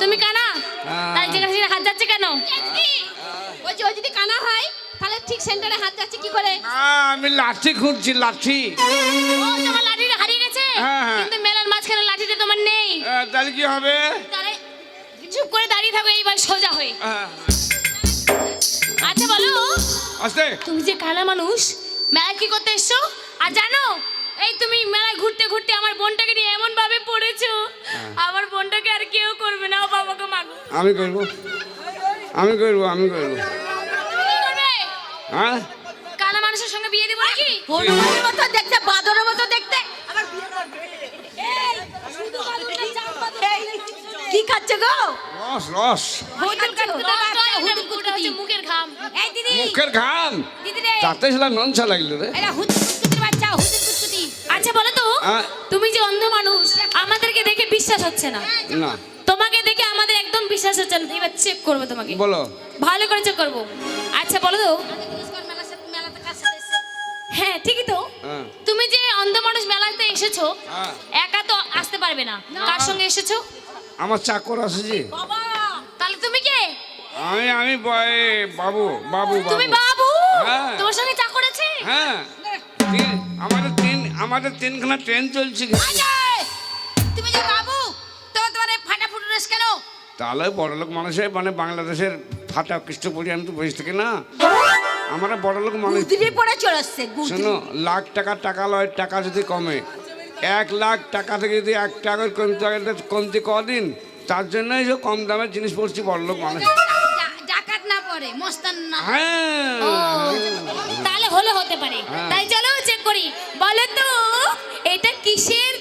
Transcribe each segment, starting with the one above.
তুমি কানা? হ্যাঁ। তাই যেখানে সেখানে হাত যাচ্ছে কেন? বলছি ও যদি কানা হয় তাহলে ঠিক সেন্টারে হাত যাচ্ছে কি করে? না, আমি লাঠি খুঁজছি লাঠি। ও তোমার লাঠিটা হারিয়ে গেছে? হ্যাঁ, হ্যাঁ। কিন্তু মেলার মাঝখানে লাঠিটা তোমার নেই। তাহলে কি হবে? তাহলে চুপ করে দাঁড়িয়ে থাকো এইবার সোজা হয়ে। আচ্ছা বলো। আস্তে। তুমি যে কানা মানুষ মেলায় কি করতে এসছো? আর জানো এই তুমি মেলায় ঘুরতে ঘুরতে আমার বোনটাকে নিয়ে এমন ভাবে পড়েছো। হ্যাঁ। আমার বোনটাকে আর কেউ করবে না। বাবাকে মাগো। আমি করব। আমি করব আমি করব। হ্যাঁ? কানা মানুষের সঙ্গে বিয়ে দেবো নাকি? হনুমানের মতো দেখতে বাদরের মতো দেখতে। আবার বিয়ে করবে। কি খাচ্ছে গো? রস রস। মুখের ঘাম। এই দিদি। মুখের ঘাম? দিদি রে। তাতে সেটা ননসা লাগল রে। এরা হুদুর কুটকুটির বাচ্চা হুদুর আচ্ছা বলো তো। তুমি যে অন্ধ মানুষ আমাদেরকে দেখে বিশ্বাস হচ্ছে না। না। তোমাকে দেখে আমাদের একদম বিশ্বাস হচ্ছে না। এবার চেক করব তোমাকে। বলো। ভালো করে চেক করব। আচ্ছা বলো তো? হ্যাঁ ঠিকই তো। তুমি যে অন্ধ মানুষ মেলাতে এসেছ। একা তো আসতে পারবে না। কার সঙ্গে এসেছ? আমার চাকর আছে যে। বাবা তাহলে তুমি কে? আমি আমি বয়- বাবু বাবু তুমি বাবু। হ্যাঁ। তোমার সঙ্গে চা করেছে হ্যাঁ। আমাদের আমাদের তিনখানা ট্রেন চলছে! তুমি যে বাবু তোমার এই ফাটা ফুটো ড্রেস কেন? তাহলে বড়লোক মানুষের মানে বাংলাদেশের ফাটা খ্রিস্টপূর্ণ আমি তো বসে থাকি না। আমরা বড়লোক মানুষ। চলে আসছে শোনো লাখ টাকা টাকা লয় টাকা যদি কমে এক লাখ টাকা থেকে যদি এক টাকার কমতে কমতে কদিন? তার জন্যই যে কম দামের জিনিস পড়ছি বড়লোক মানুষ। জাকাত না পড়ে মস্তান না। হ্যাঁ। তাহলে হলে হতে পারে হ্যাঁ। তাই চলো চেক করি বলো তো এটা কিসের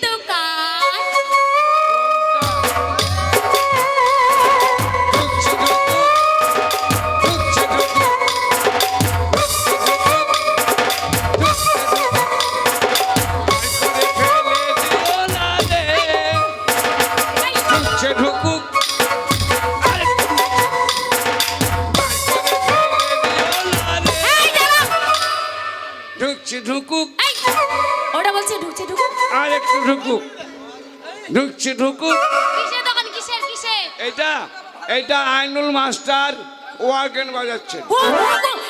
এটা আইনুল মাস্টার ওয়ার্গেন বাজাচ্ছে।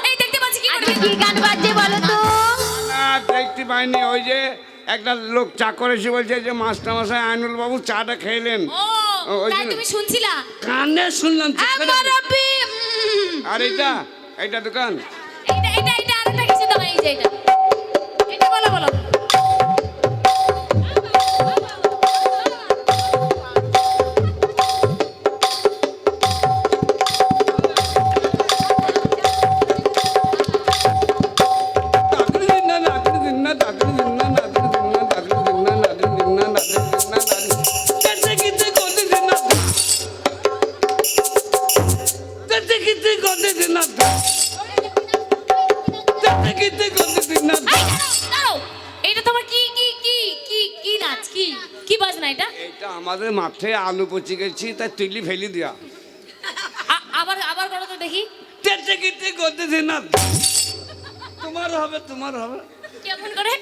এই দেখতে পাচ্ছি কি করে কি গান বাজছে বলো তো? না দেখতে পাইনি ওই যে একটা লোক চাকর এসে বলছে যে মাস্টার মশাই আইনুল বাবু চাটা খেলেন। ও ও, তাই তুমি শুনছিলা? কানে শুনলাম আর এটা এটা দোকান? এটা এটা এটা আরেকটা কিসের দোকান? এই যে এটা এটা বলো বলো। আমাদের মাঠে আলু পচে গেছি তাই তুলি ফেলি দিয়া। আবার আবার করো তো দেখি। কেটে কিতে দিন না। তোমার হবে তোমার হবে। কেমন করে?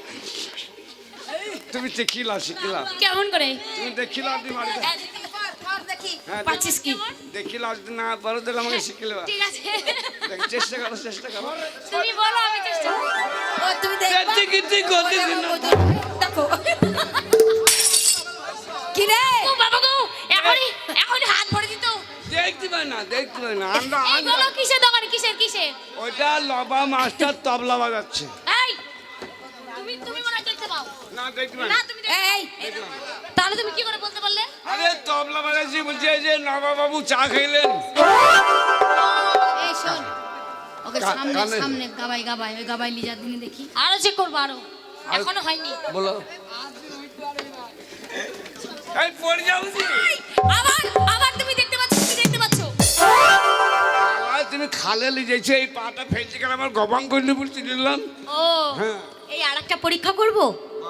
তুমি দেখিলা শিখিলা। কেমন করে? তুমি দেখিলা দি মারি দেখি হ্যাঁ, পাচ্ছিস কি? দেখিলা যদি না পারো তাহলে আমাকে শিখিলে। ঠিক আছে। দেখ, চেষ্টা করো চেষ্টা করো। তুমি বলো আমি চেষ্টা। ও তুমি দেখো। কি রে ও বাবা গো এখনই এখনই হাত ভরে দিত। দেখতে পাই না দেখতে পাই না আমরা এই কিসের দোকান কিসের কিসের? ওইটা লবা মাস্টার তবলা বাজাচ্ছে এই তুমি তুমি মনে দেখতে পাও। না দেখতে পাই না। তুমি এই তাহলে তুমি কি করে বলতে পারলে? আরে তবলা বাজাচ্ছি বলছে এই যে নবাবু চা খাইলেন এই শোন ওকে সামনে সামনে গাবাই গাবাই ওই গাবাই লিজা দিনে দেখি। আরও চেক করব আরও এখনও হয়নি। বলো। এই পড়ে জি আবার আবার তুমি দেখতে পাচ্ছ তুমি দেখতে পাচ্ছ। তুমি খালে লিজেছে এই পাটা ফেলছে কেন আমার গবাং করলে বলছি দিলাম। ও হ্যাঁ। এই আরেকটা পরীক্ষা করব?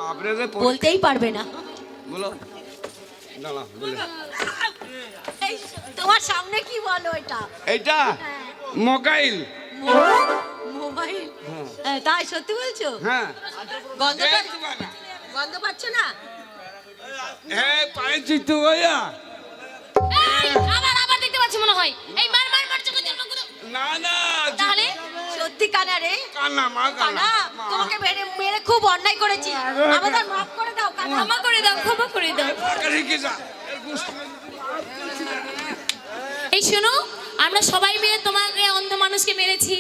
আপনাদের বলতেই পারবে না। বলো। না না তোমার সামনে কি বলো এটা? এইটা? মোবাইল। মোবাইল? তাই সত্যি বলছো? হ্যাঁ। গন্ধ পাচ্ছ- না? হ্যাঁ মনে হয়। এই মার মার মার চোখে জল না না তাহলে? সত্যি কানা রে। কান্না মা কানা। তোমাকে মেরে মেরে খুব অন্যায় করেছি। আমাদের মাফ করে দাও কানা। ক্ষমা করে দাও ক্ষমা করে দাও। রেখে যা। এর গুষ্টি এই শোনো আমরা সবাই মিলে তোমাকে অন্ধ মানুষকে মেরেছি।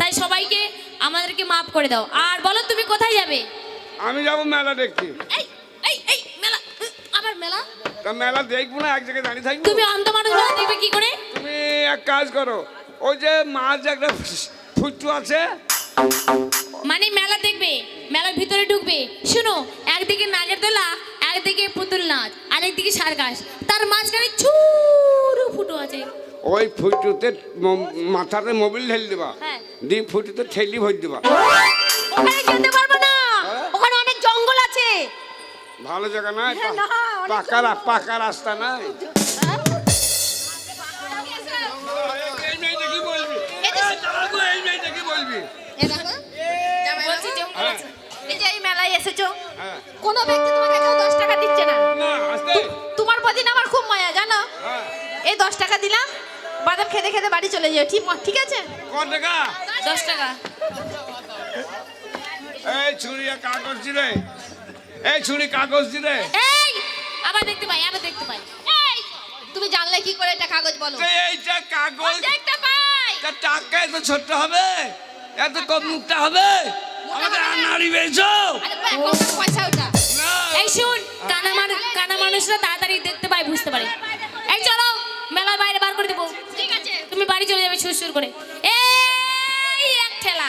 তাই সবাইকে আমাদেরকে মাফ করে দাও। আর বলো তুমি কোথায় যাবে? আমি যাব মেলা দেখতে। এই মেলা? তা মেলা দেখব না এক জায়গায় দাঁড়িয়ে থাকব। তুমি অন্ধ মানুষ মেলা দেখবে কি করে? তুমি এক কাজ করো ওই যে মাছ একটা ফুটু আছে মানে মেলা দেখবে মেলার ভিতরে ঢুকবে। শুনো একদিকে নাগের দোলা একদিকে পুতুল নাচ আরেকদিকে সার্কাস। তার মাঝখানে ছুরু ফুটো আছে। ওই ফুটুতে মাথাতে মোবিল ঢেলে দেবা। হ্যাঁ। দিয়ে ফুটুতে ঠেলি ভর দেবা। ওখানে যেতে পারব না হ্যাঁ? ওখানে অনেক জঙ্গল আছে ভালো জায়গা নাই হ্যাঁ, না, পাকা রা- পাকা রাস্তা নাই। কি কি। কোনো ব্যক্তি তোমাকে কেউ দশ টাকা দিচ্ছে না। তোমার প্রতি আমার খুব মায়া জানো? হ্যাঁ। এই দশ টাকা দিলাম বাদাম খেতে খেতে বাড়ি চলে যাও। ঠিক ঠিক আছে? দশ টাকা। এই আর কাগজ দিলে এই ছুরি কাগজ দিলে এই আবার দেখতে পাই আবার দেখতে পাই। এই তুমি জানলে কি করে এটা কাগজ বলো? এইটা কাগজ দেখতে পাই। তা টাকা এত ছোট্ট হবে? এত কম মুখটা হবে? আমাদের নারী বেছো আরে বাবা, কত পয়সা ওটা। এই শুন কানা মানুষ কানা মানুষরা তাড়াতাড়ি দেখতে পায় বুঝতে পারে। এই চলো মেলার বাইরে বার করে দেবো। ঠিক আছে। তুমি বাড়ি চলে যাবে সুর সুর করে। এই এক ঠেলা।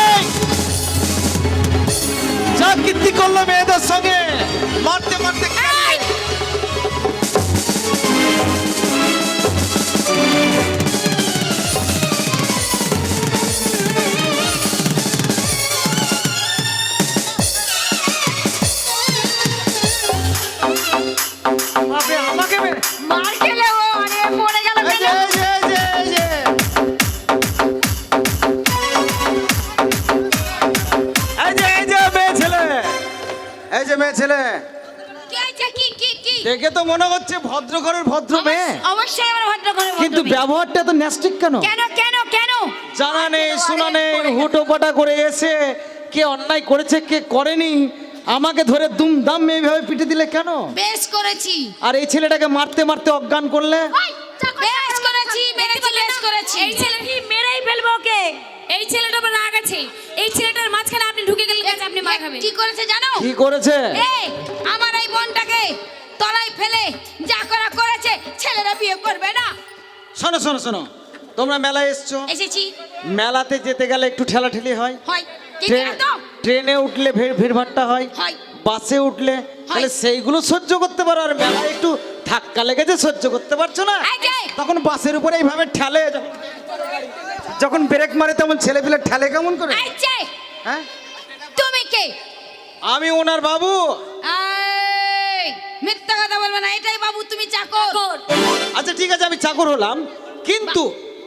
যা কীর্তি করল মেয়েদের সঙ্গে মারতে মারতে দেখে তো মনে হচ্ছে ভদ্র ঘরের ভদ্র মেয়ে অবশ্যই আমার ভদ্র করে কিন্তু ব্যবহারটা তো ন্যাস্টিক কেন? কেন কেন কেন? জানা নেই শোনা নেই হুটোপাটা করে এসে কে অন্যায় করেছে কে করেনি আমাকে ধরে দুমদাম এইভাবে পিটে দিলে কেন? বেশ করেছি। আর এই ছেলেটাকে মারতে মারতে অজ্ঞান করলে? বেশ করেছি মেরেছি বেশ করেছি। এই ছেলে কি মেরেই ফেলব ওকে? এই ছেলেটা উপর রাগ আছে। এই ছেলেটার মাঝখানে আপনি ঢুকে গেলেন আপনি মার খাবেন। কি করেছে জানো? কি করেছে? এই আমার এই বোনটাকে তলায় ফেলে যা করা করেছে ছেলেরা বিয়ে করবে না। শোনো শোনো শোনো। তোমরা মেলায় এসছো? এসেছি। মেলাতে যেতে গেলে একটু ঠেলাঠেলি হয়? হয়। তো? ট্রেনে উঠলে ভিড় ভিড়ভাট্টা হয়? হয়। বাসে উঠলে? তাহলে সেইগুলো সহ্য করতে পারো। আর মেলায় একটু ধাক্কা লেগেছে সহ্য করতে পারছ না? তখন বাসের উপরে এইভাবে ঠেলে যখন- ব্রেক মারে তেমন ছেলে পেলে ঠেলে কেমন করে? হ্যাঁ? তুমি কে? আমি ওনার বাবু। মিথ্যা না এটাই বাবু তুমি চাকর। আচ্ছা ঠিক আছে আমি চাকর হলাম কিন্তু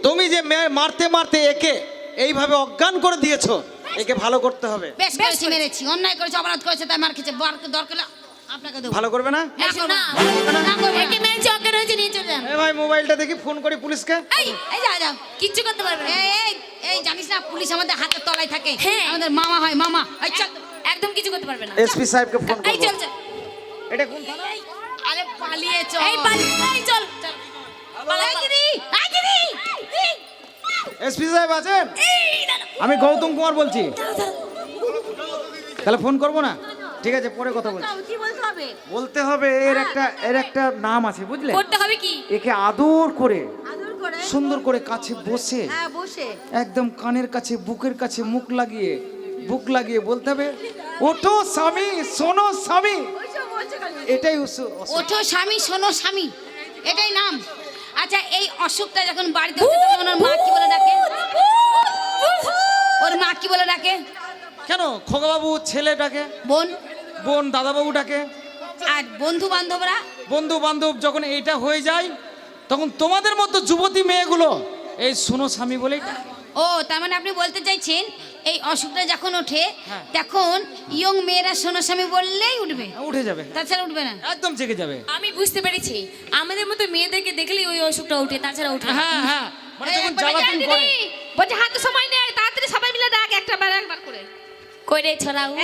তুমি যে মারতে মারতে একে এইভাবে অজ্ঞান করে দিয়েছ একে ভালো করতে হবে। বেশ করেছি। মেরেছি অন্যায় করেছে অপরাধ করেছে তাই মার খেয়েছে। বার দরকার আপনাকে দেবো। ভালো করবে না? না এই শোন করব না, না। না। করব না। একে মেরেছে অজ্ঞান হয়েছে নিয়ে চলে যান। এ ভাই মোবাইলটা দেখি ফোন করি পুলিশকে। এই এই যা যাও কিচ্ছু করতে পারবে না। এই এই জানিস না পুলিশ আমাদের হাতের তলায় থাকে। হ্যাঁ। আমাদের মামা হয় মামা। এই চল একদম কিছু করতে পারবে না। এসপি সাহেবকে ফোন এই চল চল। এটা কোন থানা? আরে পালিয়ে চল। এই পালি এই চল। এসপি সাহেব আছেন? আমি গৌতম কুমার বলছি। তাহলে ফোন করব না? ঠিক আছে পরে কথা বলছি। বলতে হবে? এর একটা এর একটা নাম আছে বুঝলে? করতে হবে কি? একে আদর করে? সুন্দর করে কাছে বসে হ্যাঁ বসে। একদম কানের কাছে বুকের কাছে মুখ লাগিয়ে বুক লাগিয়ে বলতে হবে ওঠো স্বামী শোনো স্বামী। এটাই ওঠো স্বামী শোনো স্বামী। এটাই নাম। আচ্ছা এই অসুখটা যখন বাড়িতে তখন ওর মা কি বলে ডাকে? ওর মা কি বলে ডাকে? কেন? খোকাবাবু ছেলে ডাকে? বোন। বোন দাদাবাবু ডাকে? আর বন্ধু বান্ধবরা বন্ধু বান্ধব যখন এইটা হয়ে যায় তখন তোমাদের মতো যুবতী মেয়েগুলো এই শোনো স্বামী বলেই। ও তার মানে আপনি বলতে চাইছেন এই অসুখটা যখন ওঠে হ্যাঁ। তখন ইয়ং মেয়েরা সোনো স্বামী বললেই উঠবে। উঠে যাবে। তাছাড়া উঠবে না। একদম জেগে যাবে। আমি বুঝতে পেরেছি। আমাদের মতো মেয়েদেরকে দেখলেই ওই অসুখটা ওঠে তাছাড়া উঠে হ্যাঁ হ্যাঁ। মানে যখন জ্বালাতন করে বলছে হাতে সময় নেই তাড়াতাড়ি সবাই মিলে ডাক একটা বার একবার করে। কই রে ছড়া উঠ।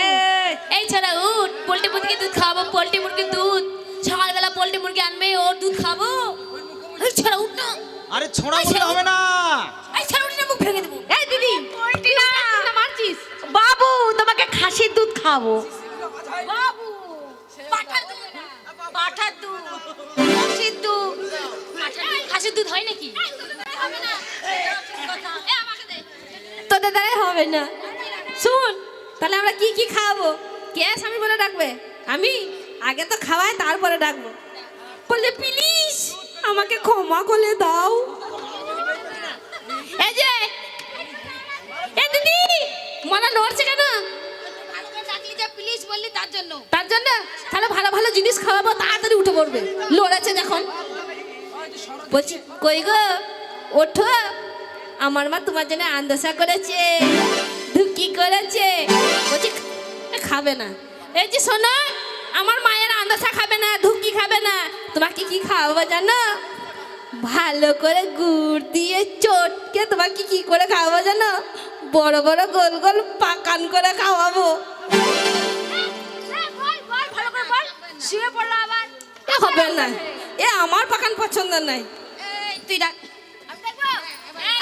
এই ছড়া উঠ। পোল্ট্রি মুরগির দুধ খাব পোল্ট্রি মুরগির দুধ। সকালবেলা পোল্ট্রি মুরগি আনবে ওর দুধ খাব। এই ছড়া উঠ না। আরে ছোড়া বলে হবে না। ভেঙে দেবো। এই দিদি মারছিস? বাবু তোমাকে খাসির দুধ খাব বাবু পাঠার দুধ। পাঠার দুধ। খাসির দুধ। হয় নাকি? তোদের দ্বারাই হবে না। শুন তাহলে আমরা কি কি খাওয়াবো? কে স্বামী বলে ডাকবে। আমি আগে তো খাওয়াই তারপরে ডাকবো। বললে প্লিজ আমাকে ক্ষমা করে দাও এই যে এ দিদি মনে নড়ছে কেন? তার জন্য? তাহলে ভালো ভালো জিনিস খাওয়াবো, তাড়াতাড়ি উঠে পড়বে। লড়েছে যখন। বলছি, কই গো? ওঠো। আমার মা তোমার জন্য আন্দাসা করেছে, ধুকি করেছে। বলছি, খাবে না। এই যে শোনো, আমার মায়ের আন্দাসা খাবে না, ধুকি খাবে না। তোমাকে কি খাওয়াবো জানো? ভালো করে গুড় দিয়ে, চটকে তোমাকে কি করে খাওয়াবো জানো? বড় বড় গোল গোল পাকান করে খাওয়াবো। এ হবে না। এ আমার পাকান পছন্দ নাই। তুই ডাক।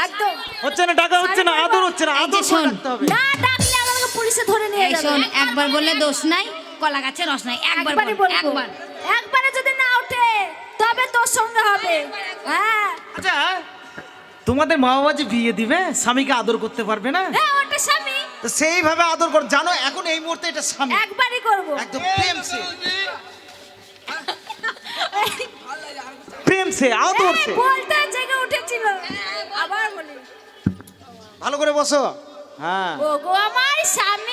একদম। হচ্ছে না টাকা হচ্ছে না আদর হচ্ছে না আদর করে শোন। রাখতে হবে। না ডাকলে আমাকে পুলিশে ধরে নিয়ে যাবে। শোন একবার বললে দোষ নাই কলা গাছে রস নাই একবার একবার। একবারে যদি না ওঠে তবে তোর সঙ্গে হবে। হ্যাঁ। আচ্ছা তোমাদের মা বাবা যে বিয়ে দিবে স্বামীকে আদর করতে পারবে না? হ্যাঁ ওটা স্বামী। তো সেইভাবে আদর কর। জানো এখন এই মুহূর্তে এটা স্বামী। একবারই করব। একদম প্রেম সে। প্রেম সে আদর সে। বলতে জেগে উঠেছিল। আবার বলি। ভালো করে বসো। হ্যাঁ। ও গো আমার স্বামী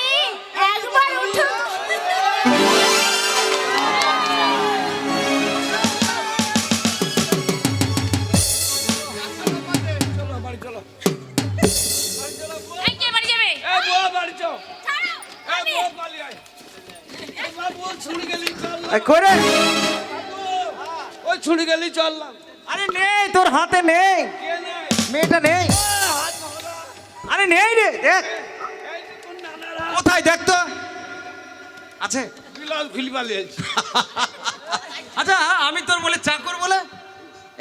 করে ওই ছুড়ে গেলি চললাম। আরে নেই তোর হাতে নেই। মেয়েটা নেই। আরে নেই রে দেখ। কোথায় দেখ তো? আছে। আচ্ছা আমি তোর বলে চাকর বলে?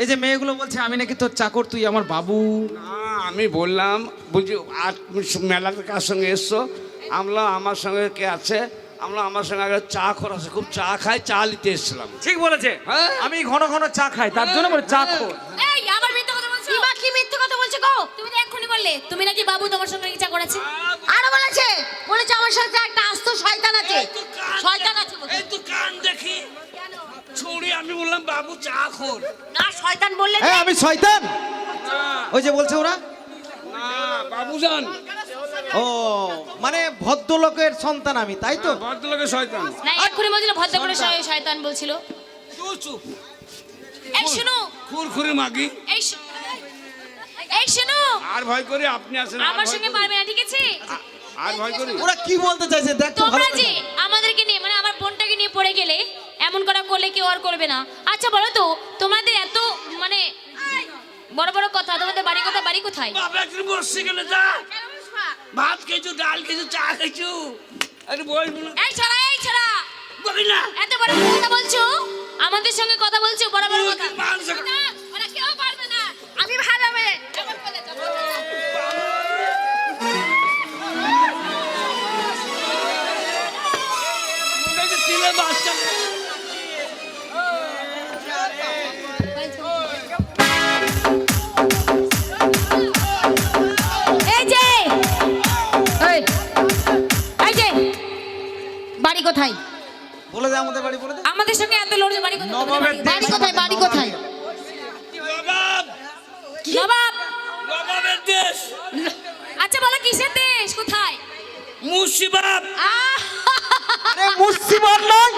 এই যে মেয়েগুলো বলছে আমি নাকি তোর চাকর তুই আমার বাবু। আমি বললাম তুমি মেলাতে কার সঙ্গে এসছো? আমরা আমার সঙ্গে কে আছে? আমরা আমার সঙ্গে আগে চা খোর আছে খুব চা খাই চা নিতে এসেছিলাম। ঠিক বলেছে। হ্যাঁ। আমি ঘন ঘন চা খাই তার জন্য বলে চা খোর। এই আমার মিথ্যে কথা বলছো? কি বা কি মিথ্যে কথা বলছে গো? তুমি তো এক্ষুনি বললে তুমি নাকি বাবু তোমার সঙ্গে ইচ্ছা করেছে? আরও বলেছে বলেছে আমার সাথে একটা আস্ত শয়তান আছে। শয়তান আছে বলছে। এই তো কান দেখি। ছুড়ি আমি বললাম বাবু চা খোর। না শয়তান বললে হ্যাঁ আমি শয়তান? ওই যে বলছে ওরা? না বাবুজান ও মানে ভদ্রলোকের সন্তান আমি তাই তো? ভদ্রলোকের শয়তান। না এক্ষুনি বলছিল ভদ্র করে শয়- শয়তান বলছিল। চুপ চুপ। এই শুনো। খুরখুরি মাগি। এই এই শুনো। আর ভয় করি আপনি আছেন আর আমার সঙ্গে। পারবে না ঠিক আছে? আর ভয় করি। ওরা কি বলতে চাইছে দেখ তো তোমরা। যে আমাদেরকে নিয়ে মানে আমার বোনটাকে নিয়ে পড়ে গেলে এমন করা করলে কেউ আর করবে না। আচ্ছা বলো তো তোমাদের এত মানে বড় বড় কথা তোমাদের বাড়ি কথা বাড়ি কোথায়? বাবা একটু বসছে কেন যা। ভাত খেয়েছো ডাল খেয়েছো চা খেয়েছো? আরে বলব না। এই ছড়া এই ছড়া। বলি না। এত বড় বড় কথা বলছো? আমাদের সঙ্গে কথা বলছো? বড় বড় কথা। ওরা কেউ মুর্শিবাদ আহ! আরে মুর্শিদাবাদ নয়।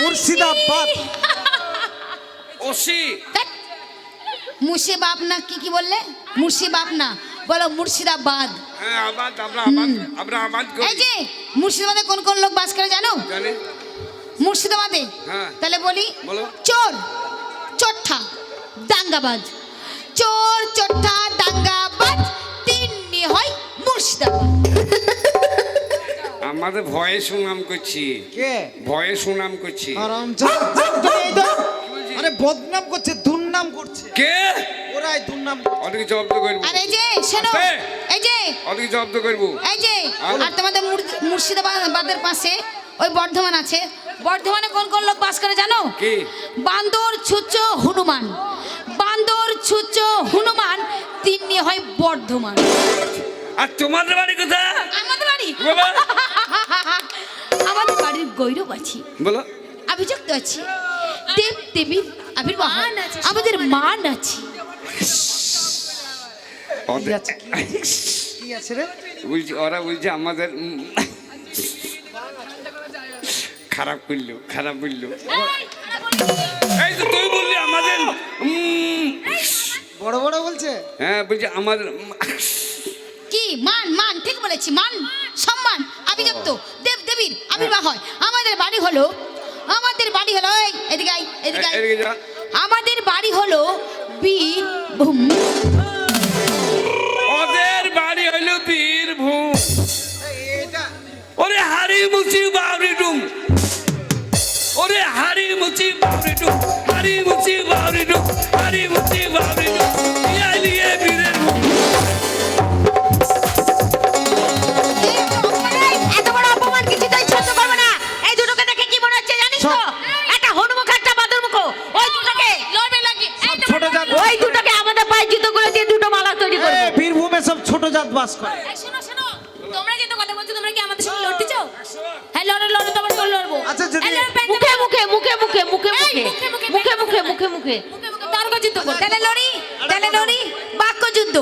মুর্শিদাবাদ। ওসি। মুর্শিদাবাদ না কি কি বললে? মুর্শিদাবাদ না বলো মুর্শিদাবাদ। হ্যাঁ এই যে মুর্শিদাবাদে কোন কোন লোক বাস করে জানো? মুর্শিদাবাদে। হ্যাঁ। তাহলে বলি চোর চোট্টা দাঙ্গাবাজ। চোর চোট্টা দাঙ্গাবাজ তিনটি হয় মুর্শিদাবাদ। আমাদের ভয়ে সুনাম করছি। কে? ভয়ে সুনাম করছি। আরাম আরে বদনাম করছে দুর্নাম করছে। কে? ওরাই দুর্নাম অনেক জব্দ করব। আরে এই যে শোনো এই যে। অনেক জব্দ করব। এই যে আর। তোমাদের মুর্শিদাবাদের পাশে ওই বর্ধমান আছে। বর্ধমানে কোন কোন লোক বাস করে জানো? কি? বান্দর ছুচ্চ হনুমান। বান্দর ছুচ্চ হনুমান তিনটি হয় বর্ধমান। আর তোমাদের বাড়ি কোথায়? আমাদের বাড়ি? বলো। আমাদের বাড়ির গৌরব আছে বলো অভিযুক্ত আছে দেব দেবীর আবির্ভাব। আমাদের মান আছে কি আছে কি আছে? কি আছে রে? বলছি ওরা বলছে আমাদের খারাপ করল খারাপ করল। এই তো তুই বললি আমাদের বড় বড় বলছে? হ্যাঁ বলছে আমাদের কি? মান মান ঠিক বলেছি মান সম্মান। আবির্ভাব হয়। আমাদের বাড়ি হলো আমাদের বাড়ি হলো এই, এদিকে আই, এদিকে আই। আমাদের বাড়ি হলো বীরভূম। ওদের বাড়ি হইল বীরভূম। ওরে হাড়ি মুচি বাউরি ডুম। ওরে হাড়ি মুচি বাউরি ডুম। হাড়ি মুচি বাউরি ডুম। হাড়ি মুচি বাউরি ডুম। হচ্ছে একটা হনুমুখ একটা বাদুরমুখ ওই দুটোকে লড়বে লাগে ছোট জাত ওই দুটোকে আমাদের পায়ে জুতো করে দিয়ে দুটো মালা তৈরি বীরভূমে সব ছোট জাত বাস করে। শোনো শোনো তোমরা যে কথা বলছো তোমরা কি আমাদের সঙ্গে লড়তে চাও? হ্যাঁ লড়ো লড়ো তোমার লড়বো। আচ্ছা, যদি- মুখে মুখে মুখে মুখে মুখে মুখে। মুখে, মুখে, মুখে মুখে মুখে মুখে। মুখে মুখে তর্ক যুদ্ধ করো। তাহলে লড়ি তাহলে লড়ি বাক্য যুদ্ধ।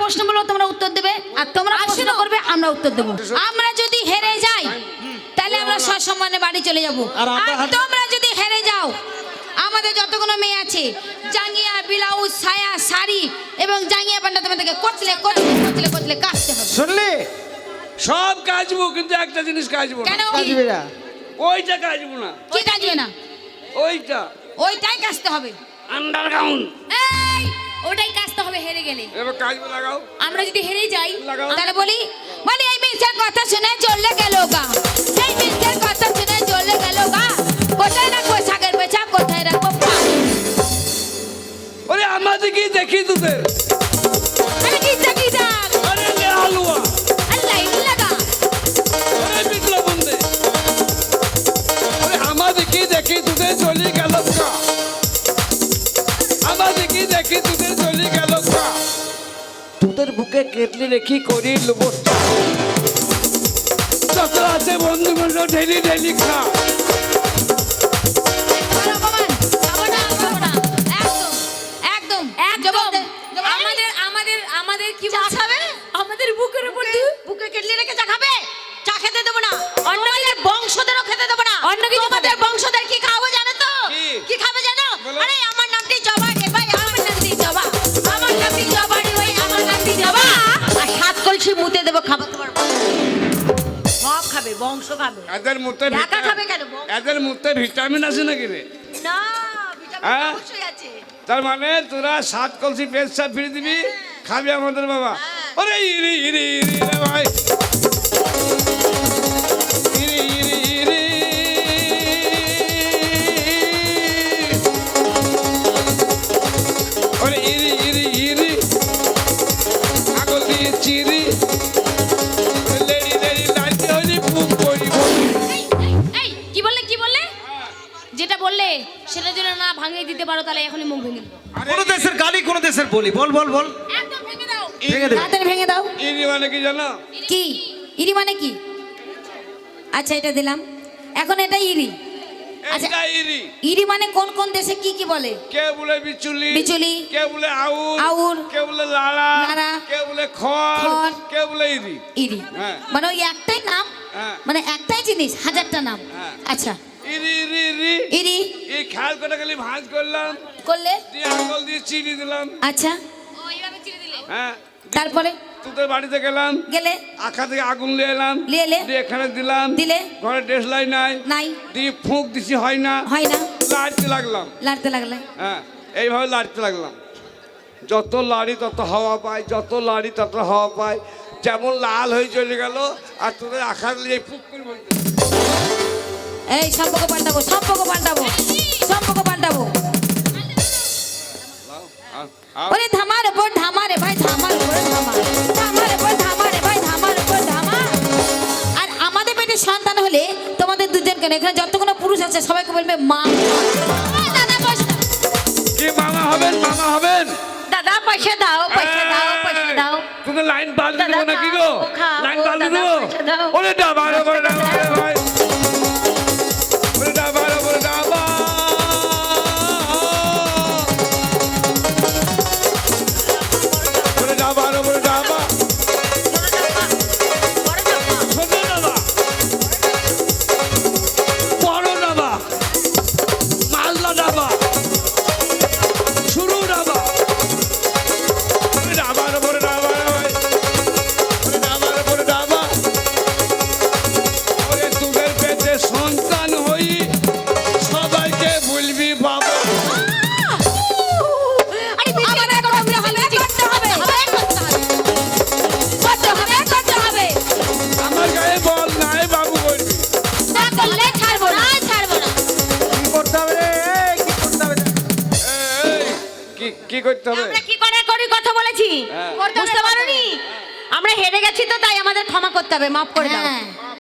প্রশ্ন বলব তোমরা উত্তর দেবে। আর তোমরা প্রশ্ন করবে আমরা উত্তর দেবো। আমরা যদি হেরে যাই তাহলে আমরা সসম্মানে বাড়ি চলে যাব। আর তোমরা যদি হেরে যাও আমাদের যতগুলো মেয়ে আছে জাঙ্গিয়া ব্লাউজ সায়া শাড়ি এবং জাঙ্গিয়া পান্ডা তোমাদেরকে কচলে কচলে কচলে কচলে কাটতে হবে। শুনলি? সব কাজবো কিন্তু একটা জিনিস কাজবো কেন কাজবে না। ওইটা কাজবো না। কি কাটবে না? ওইটা। ওইটাই কাটতে হবে। আন্ডারগ্রাউন্ড এই! ওটাই কাটতে হবে হেরে গেলে। এবার লাগাও। আমরা যদি হেরে যাই তাহলে বলি বলি এই মির্জার কথা শুনে চললে গেল গা। এই মির্জার কথা শুনে চলে গেল গা। কোথায় রাখব সাগর বেচা কোথায় রাখব ওরে আমাদের কি দেখি তোদের। আরে কি চাকি যাক আরে লে হালুয়া। আল্লাহ লাগা ওরে বিপ্লব বন্দে ওরে আমাদের কি দেখি তোদের চলে গেল। দেখি তোদের চলে গেল বুকে কেটলি রেখি করি লোবস্তা যত আছে বন্ধু বন্ধু ঢেলি ঢেলি খা। আমাদের আমাদের আমাদের কি চা বলছে? খাবে? আমাদের বুকের উপর বুকে কেটলি রেখে চা খাবে? চা খেতে দেবো না। অন্যদের বংশদেরও খেতে দেবো না। অন্য কিছু। বংশদের বংশ খাবে এদের মধ্যে একা খাবে কেন? এদের মধ্যে ভিটামিন আছে নাকি রে? না ভিটামিন হ্যাঁ? অবশ্যই আছে। তার মানে তোরা সাত কলসি পেট সাপ ফিরে দিবি খাবি আমাদের বাবা। ওরে ইরি ইরি ইরি বলি। ভেঙে দাও। ইরি মানে কি জানো? কি? ইরি মানে কি? আচ্ছা এটা দিলাম। এখন এটা ইরি। আচ্ছা। ইরি। ইরি মানে কোন কোন দেশে কি কি বলে? কে বলে বিচুলি? বিচুলি, কে বলে আউর? আউর, কে বলে লাড়া লাড়া, কে বলে খড়? খড়, কে বলে ইরি? ইরি। হ্যাঁ। মানে ওই একটাই নাম? হ্যাঁ। মানে একটাই জিনিস হাজারটা নাম। হ্যাঁ। আচ্ছা। ইরি ইরি ইরি। ইরি। এই খেয়াল করে খালি ভাঁজ করলাম। করলে? দিয়ে আঙুল দিয়ে চিনি দিলাম। আচ্ছা। হ্যাঁ। তারপরে? তোদের বাড়িতে গেলাম। গেলে? আখা থেকে আগুন নিয়ে এলাম। নিয়ে এলে? দিয়ে এখানে দিলাম। দিলে? ঘরে ড্রেস লাই নাই। নাই? দিয়ে ফুঁক দিছি হয় না। হয় না? লাড়তে লাগলাম। লাড়তে লাগলে হ্যাঁ এইভাবে লাড়তে লাগলাম। যত লাড়ি তত হাওয়া পায় যত লাড়ি তত হাওয়া পায়। যেমন লাল হয়ে চলে গেল আর তোদের আখার নিয়ে ফুক করে এই সম্পর্ক পাল্টাবো সম্পর্ক পাল্টাবো সম্পর্ক পাল্টাবো। তোমাদের দুজনকে না, এখানে যতগুলো পুরুষ আছে সবাইকে বলবে মা দাদা কি মামা হবেন মামা হবেন? দাদা পয়সা দাও পয়সা দাও পয়সা দাও। তুমি লাইন দাদা দেবো নাকি গো? লাইন দেবো পয়সা দাও। ওরে ডাবা ভাই। ওরে মাফ করে দাও হ্যাঁ